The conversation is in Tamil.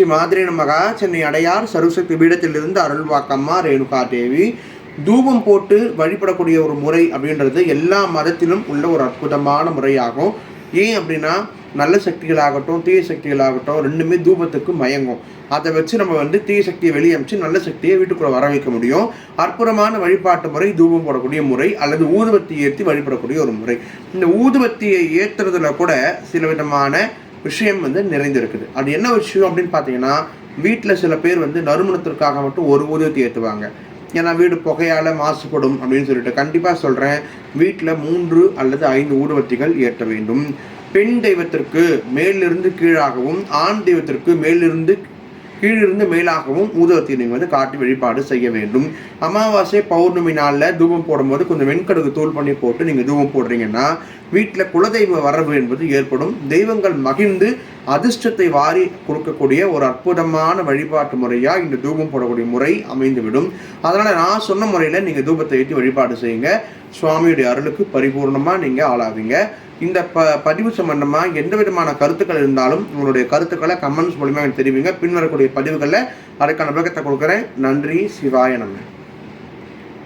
ஸ்ரீ மாதிரி நமகா சென்னை அடையார் சரஸ்வதி பீடத்திலிருந்து அருள்வாக்கம்மா ரேணுகா தேவி தூபம் போட்டு வழிபடக்கூடிய ஒரு முறை அப்படின்றது எல்லா மதத்திலும் உள்ள ஒரு அற்புதமான முறையாகும். ஏன் அப்படின்னா நல்ல சக்திகளாகட்டும் தீய சக்திகளாகட்டும் ரெண்டுமே தூபத்துக்கு மயங்கும். அதை வச்சு நம்ம வந்து தீய சக்தியை வெளியே அமிச்சு நல்ல சக்தியை வீட்டுக்குள்ள வர வைக்க முடியும். அற்புதமான வழிபாட்டு முறை தூபம் போடக்கூடிய முறை அல்லது ஊதுபத்தி ஏற்றி வழிபடக்கூடிய ஒரு முறை. இந்த ஊதுவத்தியை ஏற்றுறதுல கூட சில விதமான விஷயம் வந்து நிறைந்திருக்குது. அது என்ன விஷயம் அப்படின்னு பார்த்தீங்கன்னா வீட்டில் சில பேர் வந்து நறுமணத்திற்காக மட்டும் ஒரு ஊதியத்தை ஏற்றுவாங்க. ஏன்னா வீடு புகையால் மாசுபடும் அப்படின்னு சொல்லிட்டு கண்டிப்பாக சொல்கிறேன் வீட்டில் மூன்று அல்லது ஐந்து ஊடுவத்திகள் ஏற்ற வேண்டும். பெண் தெய்வத்திற்கு மேலிருந்து கீழாகவும் ஆண் தெய்வத்திற்கு மேலிருந்து கீழிருந்து மேலாகவும் ஊதுவத்தி நீங்கள் வந்து காட்டி வழிபாடு செய்ய வேண்டும். அமாவாசை பௌர்ணமி நாளில் தூபம் போடும்போது கொஞ்சம் வெண்கடுகு தூள் பண்ணி போட்டு நீங்கள் தூபம் போடுறீங்கன்னா வீட்டில் குலதெய்வ வரவு என்பது ஏற்படும். தெய்வங்கள் மகிழ்ந்து அதிர்ஷ்டத்தை வாரி கொடுக்கக்கூடிய ஒரு அற்புதமான வழிபாட்டு முறையாக இந்த தூபம் போடக்கூடிய முறை அமைந்துவிடும். அதனால் நான் சொன்ன முறையில் நீங்கள் தூபத்தை ஏற்றி வழிபாடு செய்யுங்க. சுவாமியுடைய அருளுக்கு பரிபூர்ணமாக நீங்கள் ஆளாவீங்க. இந்த ப பதிவு சம்பந்தமாக எந்த விதமான கருத்துக்கள் இருந்தாலும் உங்களுடைய கருத்துக்களை கமெண்ட்ஸ் மூலிமா எனக்கு தெரிவிங்க. பின்வரக்கூடிய பதிவுகளில் அதற்கான விளக்கத்தை கொடுக்குறேன். நன்றி. சிவாய நம்ம